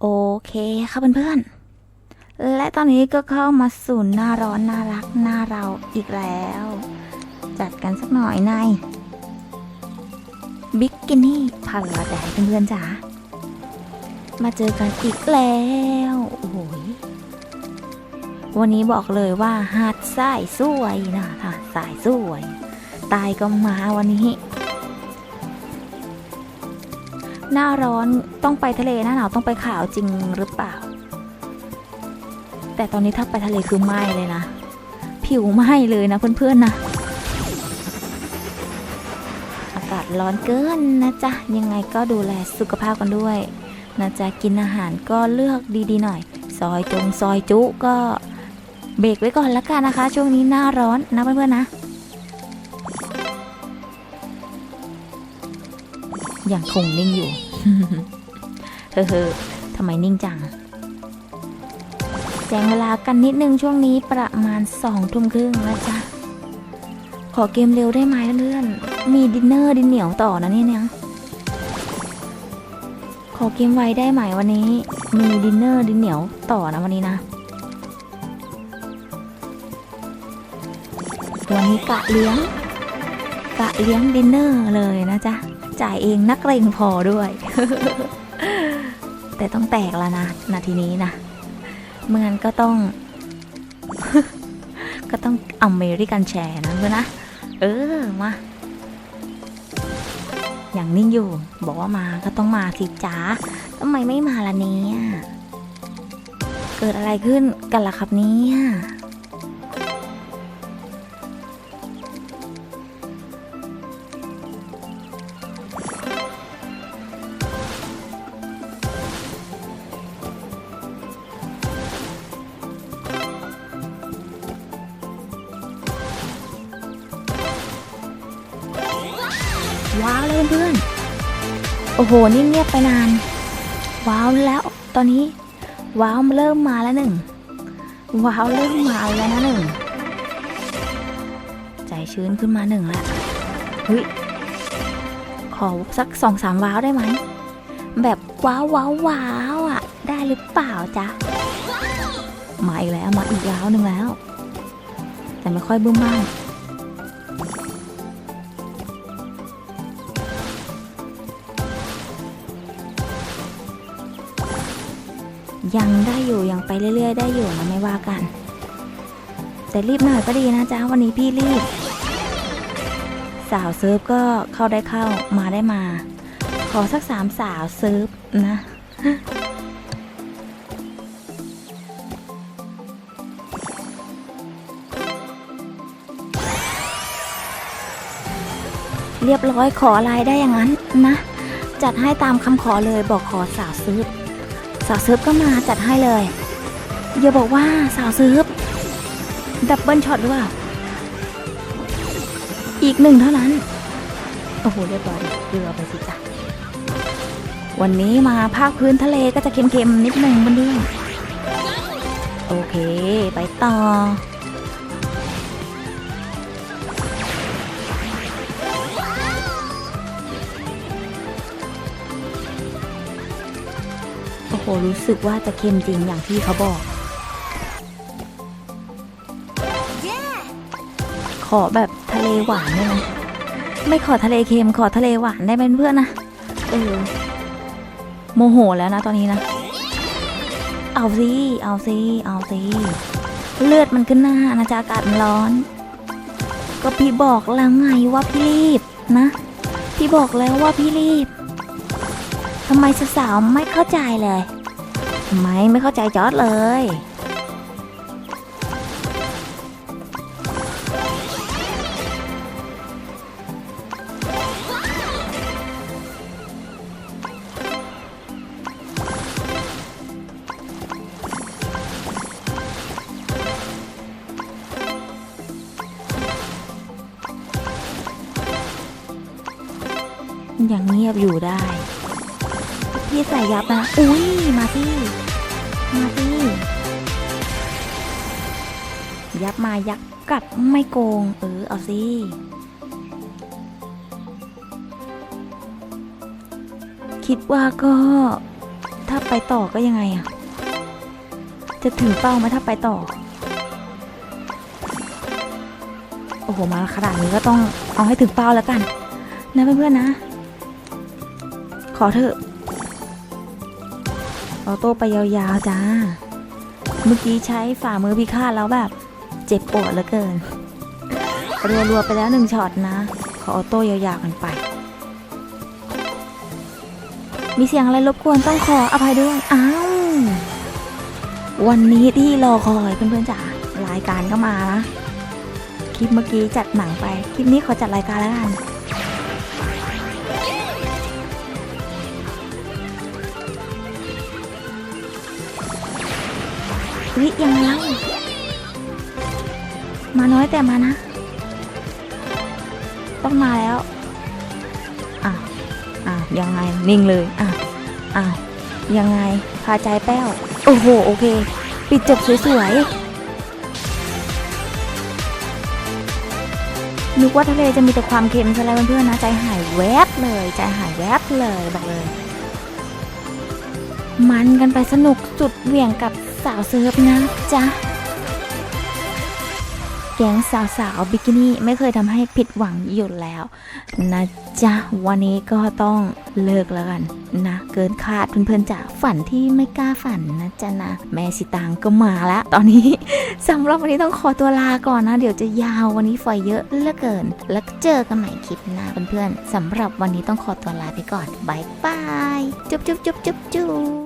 โอเคค่ะเพื่อนๆ และตอนนี้ก็เข้ามาสู่หน้าร้อนน่ารักหน้าเราอีกแล้ว จัดกันสักหน่อยในบิกกินี่พันละแดดเพื่อนๆจ๋ามาเจอกันอีกแล้ว โอ้โหยวันนี้บอกเลยว่าหาดทรายสวยนะหาดทรายสวย ตายก็มาวันนี้ หน้าร้อนต้องไปทะเลหน้าหนาวต้องไปขาวจริงหรือเปล่า แต่ตอนนี้ถ้าไปทะเลคือไหม้เลยนะ ผิวไหม้เลยนะเพื่อนๆนะ อากาศร้อนเกินนะจ๊ะ ยังไงก็ดูแลสุขภาพกันด้วยนะจ๊ะกินอาหารก็เลือกดีๆหน่อย ซอยจงซอยจุก็เบรกไว้ก่อนละกันนะคะ ช่วงนี้หน้าร้อนนะเพื่อนๆนะ ย่างคงนิ่งอยู่ เฮ้อทำไมนิ่งจัง แจ้งเวลากันนิดนึงช่วงนี้ประมาณสองทุ่มครึ่งนะจ๊ะ ขอเกมเร็วได้ไหมเพื่อน มีดินเนอร์ดินเหนียวต่อนะเนี่ยเนี่ยขอเกมไวได้ไหมวันนี้ มีดินเนอร์ดินเหนียวต่อนะวันนี้นะ วันนี้กะเลี้ยง กะเลี้ยงดินเนอร์เลยนะจ๊ะ จ่ายเองนักเรงพอด้วย แต่ต้องแตกแล้วนะ นาทีนี้นะเมื่องั้นก็ต้อง ก็ต้องอเมริกันแชร์นะเพื่อนนะ เออ มา อย่างนิ่งอยู่ บอกว่ามาก็ต้องมาสิจ้าทำไมไม่มาล่ะเนี่ย เกิดอะไรขึ้นกันล่ะครับเนี่ย ว้าวเลยเพื่อนโอ้โหนี่เงียบไปนาน ว้าวแล้วตอนนี้ ว้าวเริ่มมาแล้วหนึ่งว้าวเริ่มมาแล้วนะหนึ่งใจชื้นขึ้นมาหนึ่งละเฮ้ยขอสักสองสามว้าวได้ไหมแบบว้าวว้าวว้าวอะ ได้หรือเปล่าจ๊ะมาอีกแล้วมาอีกว้าวหนึ่งแล้ว แต่ไม่ค่อยบึ้มบ้าง ยังได้อยู่ยังไปเรื่อย ๆ ได้อยู่นะไม่ว่ากัน แต่รีบหน่อยก็ดีนะจ๊ะวันนี้พี่รีบ สาวเซิร์ฟก็เข้าได้เข้ามาได้มา ขอสักสามสาวเซิร์ฟนะเรียบร้อยขออะไรได้อย่างนั้นนะ จัดให้ตามคำขอเลยบอกขอสาวซิร์ฟ สาวเซิร์ฟก็มาจัดให้เลยอย่าบอกว่าสาวเซิร์ฟดับเบิลช็อตหรือเปล่าอีกหนึ่งเท่านั้น โอ้โหเรียบร้อยเรือไปสิจ้ะวันนี้มาภาคพื้นทะเลก็จะเค็มๆนิดหนึ่งมันด้วย โอเค ไปต่อ โอ้โหรู้สึกว่าจะเค็มจริงอย่างที่เขาบอก ขอแบบทะเลหวานได้ไหมไม่ขอทะเลเค็มขอทะเลหวานได้ไหมเพื่อนนะเออโมโหแล้วนะตอนนี้นะ เอาสิเอาสิเอาสิเลือดมันขึ้นหน้านะจ๊ะอากาศมันร้อน ก็พี่บอกแล้วไงว่าพี่รีบนะ พี่บอกแล้วว่าพี่รีบทำไมสาวๆไม่เข้าใจเลยทำ ไมไม่เข้าใจจอร์ดเลย ยังเงียบอยู่ได้ พี่ใส่ยับนะ อุ้ย มาสิมาสิยับมายักกลับไม่โกง เออ เอาสิคิดว่าก็ ถ้าไปต่อก็ยังไงอะจะถึงเป้าไหมถ้าไปต่อ โอ้โห มาขนาดนี้ก็ต้องเอาให้ถึงเป้าแล้วกัน นะเพื่อนๆนะ ขอเถอะ ออโต้ไปยาวๆจ้า เมื่อกี้ใช้ฝ่ามือพิฆาตแล้วแบบ เจ็บปวดเหลือเกิน รัวๆไปแล้วหนึ่งช็อตนะ ขอออโต้ยาวๆกันไป มีเสียงอะไรรบกวนต้องขออภัยด้วย อ้าว วันนี้ที่รอคอยเพื่อนๆจ๋ารายการก็มานะ คลิปเมื่อกี้จัดหนังไป คลิปนี้ขอจัดรายการแล้วกัน วิยังไงเล่ามาน้อยแต่มานะ ต้องมาแล้ว อะ อะ ยังไง นิ่งเลย อะ อะ ยังไง พาใจแป้ว โอ้โห โอเค ปิดจบสวยๆ นึกว่าทะเลจะมีแต่ความเค็มซะแล้วเพื่อนๆนะ ใจหายแวบเลย ใจหายแวบเลย บอกเลย มันกันไปสนุกจุดเหวี่ยงกับ สาวเซิร์ฟนะจ๊ะ แก๊งสาวๆบิกินี่ไม่เคยทำให้ผิดหวังหยุดแล้ว นะจ๊ะ วันนี้ก็ต้องเลิกแล้วกันนะ เกินคาดเพื่อนๆจ๋าฝันที่ไม่กล้าฝันนะจ๊ะนะ แม่สิตางก็มาแล้ว ตอนนี้สำหรับวันนี้ต้องขอตัวลาก่อนนะ เดี๋ยวจะยาววันนี้ไฟเยอะเหลือเกิน แล้วเจอกันใหม่คลิปหน้าเพื่อนๆสำหรับวันนี้ต้องขอตัวลาไปก่อนบายบายจุ๊บจุ๊บจุ๊บจุ๊บจุ๊บ